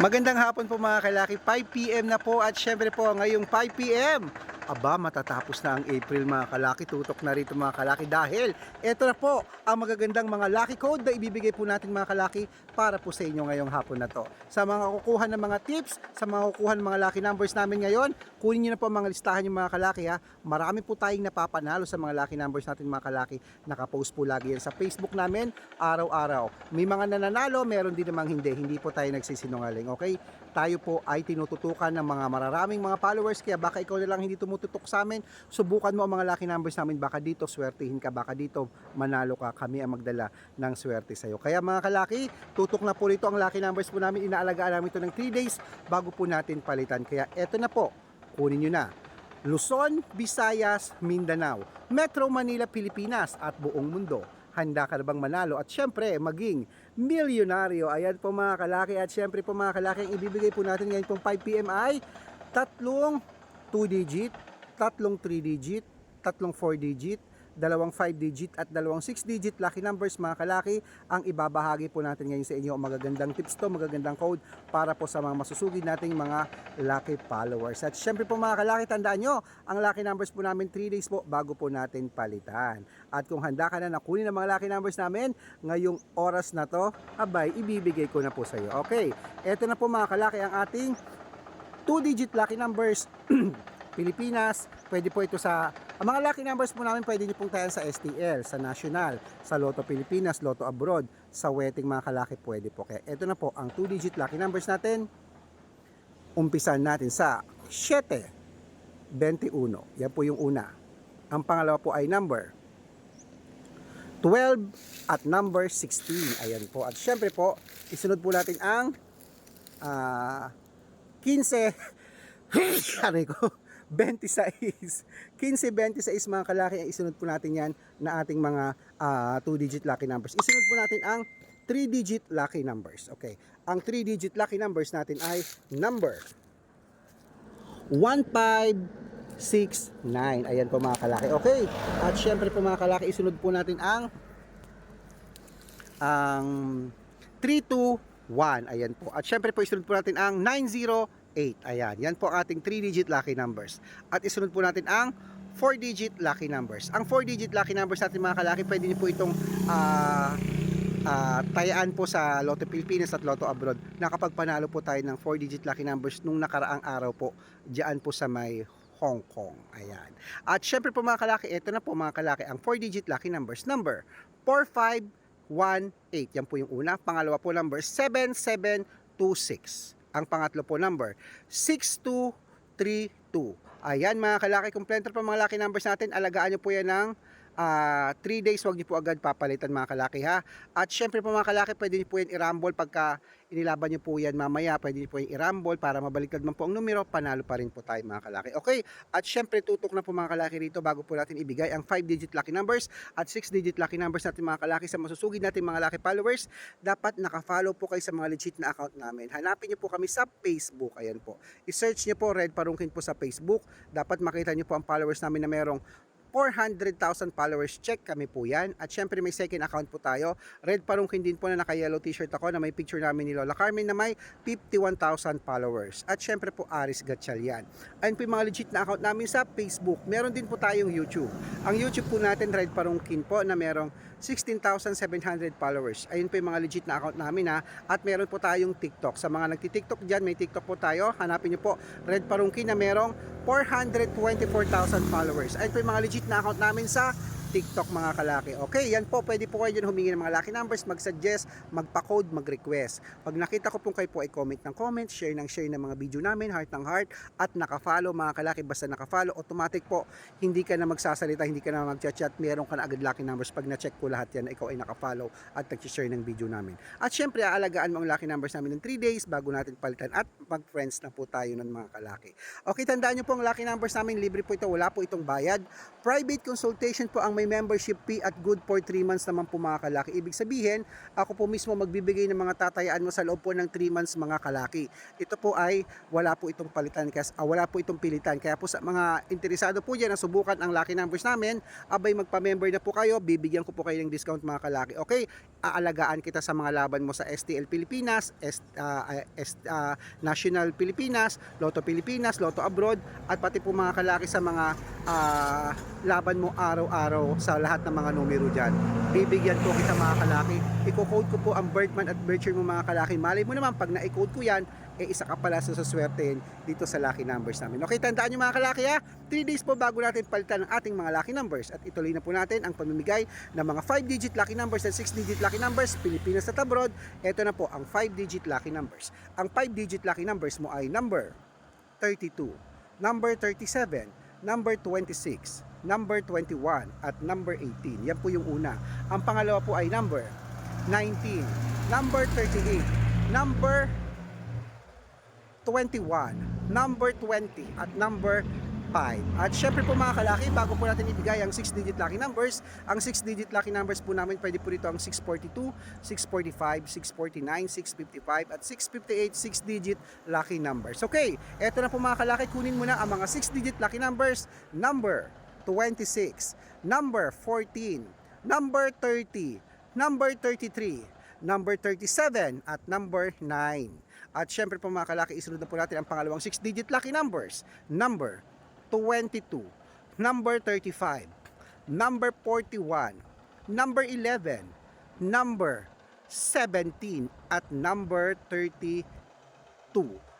Magandang hapon po mga kalaki, 5pm na po at syempre po ngayong 5pm Aba, matatapos na ang April mga kalaki, tutok na rito mga kalaki dahil ito na po ang magagandang mga lucky code na ibibigay po natin mga kalaki para po sa inyo ngayong hapon na to. Sa mga kukuha ng mga tips, sa mga kukuha ng mga lucky numbers namin ngayon, kunin nyo na po ang mga listahan yung mga kalaki ha. Marami po tayong napapanalo sa mga lucky numbers natin mga kalaki. Nakapost po lagi yan sa Facebook namin araw-araw. May mga nananalo, meron din namang hindi. Hindi po tayo nagsisinungaling, okay? Tayo po ay tinututukan ng mga mararaming mga followers kaya baka ikaw na lang hindi tumututok sa amin. Subukan mo ang mga lucky numbers namin. Baka dito swertihin ka, baka dito manalo ka. Kami ang magdala ng swerte sa'yo. Kaya mga kalaki, tutok na po rito ang lucky numbers po namin. Inaalagaan namin ito ng 3 days bago po natin palitan. Kaya eto na po, kunin nyo na. Luzon, Visayas, Mindanao, Metro Manila, Pilipinas at buong mundo. Handa ka na bang manalo at syempre maging milyonaryo. Ayan po mga kalaki at syempre po mga kalaki ibibigay po natin ngayon pong 5pm ay tatlong 2 digit, tatlong 3 digit, tatlong 4 digit, dalawang 5 digit at dalawang 6 digit lucky numbers mga kalaki ang ibabahagi po natin ngayon sa inyo. Magagandang tips to, magagandang code para po sa mga masusugid nating mga lucky followers. At syempre po mga kalaki tandaan nyo ang lucky numbers po namin 3 days po bago po natin palitan. At kung handa ka na nakunin ang mga lucky numbers namin ngayong oras na to abay ibibigay ko na po sa iyo. Okay eto na po mga kalaki ang ating 2 digit lucky numbers Pilipinas, pwede po ito sa ang mga lucky numbers po namin pwede niyo pong tayan sa STL, sa National, sa Lotto Pilipinas, Lotto Abroad, sa wedding mga kalaki pwede po. Kaya ito na po ang 2 digit lucky numbers natin. Umpisan natin sa 7, 21. Yan po yung una. Ang pangalawa po ay number 12 at number 16. Ayan po. At syempre po, isunod po natin ang ah 15 Aray ko. 26. 15, 26 mga kalaki ang isunod po natin yan na ating mga 2-digit lucky numbers. Isunod po natin ang 3-digit lucky numbers. Okay. Ang 3-digit lucky numbers natin ay number 1569. Ayan po mga kalaki. Okay. At syempre po mga kalaki, isunod po natin ang ang 321. Ayan po. At syempre po isunod po natin ang 90 8. Ayan, yan po ang ating 3-digit lucky numbers. At isunod po natin ang 4-digit lucky numbers. Ang 4-digit lucky numbers natin mga kalaki, pwede niyo po itong ah ah, tayaan po sa Lotto Pilipinas at Lotto Abroad. Nakapagpanalo po tayo ng 4-digit lucky numbers nung nakaraang araw po, diyan po sa may Hong Kong. Ayan. At syempre po mga kalaki, ito na po mga kalaki, ang 4-digit lucky numbers. Number 4518. Yan po yung una. Pangalawa po number 7726. Ang pangatlo po number 6232. Ayan mga kalaki, kompleto po mga lucky numbers natin. Alagaan nyo po yan ng 3 days, wag niyo po agad papalitan mga kalaki ha. At syempre po mga kalaki, pwede niyo po yan i-rumble pagka inilaban niyo po yan mamaya. Pwede niyo po yan i-rumble para mabaliktad man po ang numero, panalo pa rin po tayo mga kalaki. Okay, at syempre tutok na po mga kalaki rito bago po natin ibigay ang 5-digit lucky numbers at 6-digit lucky numbers natin mga kalaki sa masusugid natin mga lucky followers. Dapat naka-follow po kayo sa mga legit na account namin. Hanapin niyo po kami sa Facebook. Ayan po. I-search niyo po Red Parungkin po sa Facebook. Dapat makita niyo po ang followers namin na merong 400,000 followers. Check kami po yan. At syempre may second account po tayo. Red Parungkin din po na naka-yellow t-shirt ako na may picture namin ni Lola Carmen na may 51,000 followers. At syempre po Aris Gatchalian. Ayun po yung mga legit na account namin sa Facebook. Meron din po tayong YouTube. Ang YouTube po natin Red Parungkin po na merong 16,700 followers. Ayun po yung mga legit na account namin ha. At meron po tayong TikTok. Sa mga nagti-TikTok dyan, may TikTok po tayo. Hanapin nyo po Red Parungkin na merong 424,000 followers. Ayun po yung mga legit na account namin sa TikTok mga kalaki. Okay, yan po, pwede po kayo dyan humingi ng mga lucky numbers, mag-suggest, magpa-code, mag-request. Pag nakita ko po kayo po ay comment ng comment, share ng share ng mga video namin, heart ng heart, at naka-follow mga kalaki, basta naka-follow, automatic po, hindi ka na magsasalita, hindi ka na mag-chat, meron ka na agad lucky numbers pag na-check ko lahat yan, ikaw ay naka-follow at nag-share ng video namin. At syempre, aalagaan mo ang lucky numbers namin ng 3 days bago natin palitan at mag-friends na po tayo ng mga kalaki. Okay, tandaan nyo po ang lucky numbers namin, libre po ito, wala po itong bayad. Private consultation po ang may membership fee at good for 3 months naman po mga kalaki. Ibig sabihin, ako po mismo magbibigay ng mga tatayaan mo sa loob po ng 3 months mga kalaki. Ito po ay wala po itong palitan kasi ah, wala po itong pilitan. Kaya po sa mga interesado po dyan na subukan ang lucky numbers namin, abay magpa-member na po kayo, bibigyan ko po kayo ng discount mga kalaki. Okay? Aalagaan kita sa mga laban mo sa STL Pilipinas, S, ah, S, ah, National Pilipinas, Lotto Pilipinas, Lotto Abroad, at pati po mga kalaki sa mga ah, laban mo araw-araw sa lahat ng mga numero dyan. Bibigyan ko kita mga kalaki. Iko-code ko po ang Birdman at Bircher mo mga kalaki. Malay mo naman, pag na-code ko yan, eh isa ka pala sa suswertein dito sa lucky numbers namin. Okay, tandaan nyo mga kalaki ha, 3 days po bago natin palitan ang ating mga lucky numbers at ituloy na po natin ang pamimigay ng mga 5-digit lucky numbers at 6-digit lucky numbers, Pilipinas at abroad. Ito na po ang 5-digit lucky numbers. Ang 5-digit lucky numbers mo ay number 32, number 37, number 26, number 21 at number 18. Yan po yung una. Ang pangalawa po ay number 19, number 38, number 21, number 20 at number 5. At syempre po mga kalaki, bago po natin ibigay ang 6-digit lucky numbers, ang 6-digit lucky numbers po namin, pwede po rito ang 642, 645, 649, 655 at 658 6-digit lucky numbers. Okay, eto na po mga kalaki, kunin mo na ang mga 6-digit lucky numbers, number 26, number 14, number 30, number 33, number 37 at number 9. At syempre po mga kalaki, isunod na po natin ang pangalawang 6-digit lucky numbers. Number 22, number 35, number 41, number 11, number 17 at number 32.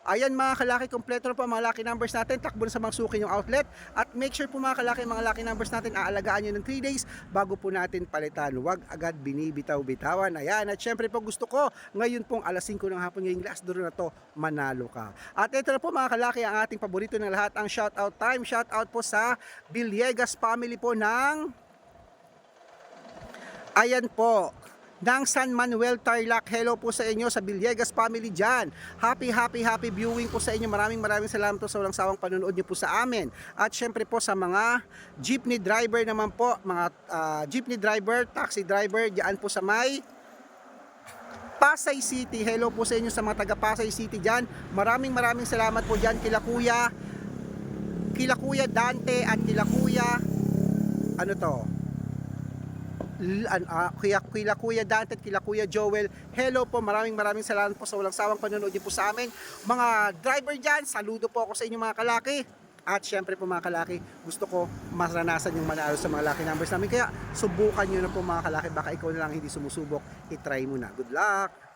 Ayan mga kalaki, kompleto na po mga lucky numbers natin. Takbo na sa mga suki yung outlet. At make sure po mga kalaki, mga lucky numbers natin, aalagaan nyo ng 3 days bago po natin palitan. Huwag agad binibitaw-bitawan. Ayan, at syempre po gusto ko, ngayon pong alas 5 ng hapon ngayong last draw na to, manalo ka. At ito na po mga kalaki, ang ating paborito ng lahat, ang shoutout time. Shoutout po sa Villegas family po ng Ayan po, ng San Manuel Tarlac. Hello po sa inyo sa Villegas family dyan. Happy, happy, happy viewing po sa inyo. Maraming maraming salamat po sa walang sawang panonood niyo po sa amin. At syempre po sa mga jeepney driver naman po, mga ah, jeepney driver, taxi driver, dyan po sa may Pasay City. Hello po sa inyo sa mga taga Pasay City dyan. Maraming maraming salamat po dyan kila Kuya, kila Kuya Dante at kila Kuya, ano to, Ah, kuya, kila Kuya Dante at kila Kuya Joel. Hello po, maraming maraming salamat po sa walang sawang panonood po sa amin. Mga driver dyan, saludo po ako sa inyo mga kalaki. At syempre po mga kalaki, gusto ko maranasan yung manalo sa mga lucky numbers namin. Kaya subukan nyo na po mga kalaki, baka ikaw na lang hindi sumusubok, itry mo na. Good luck!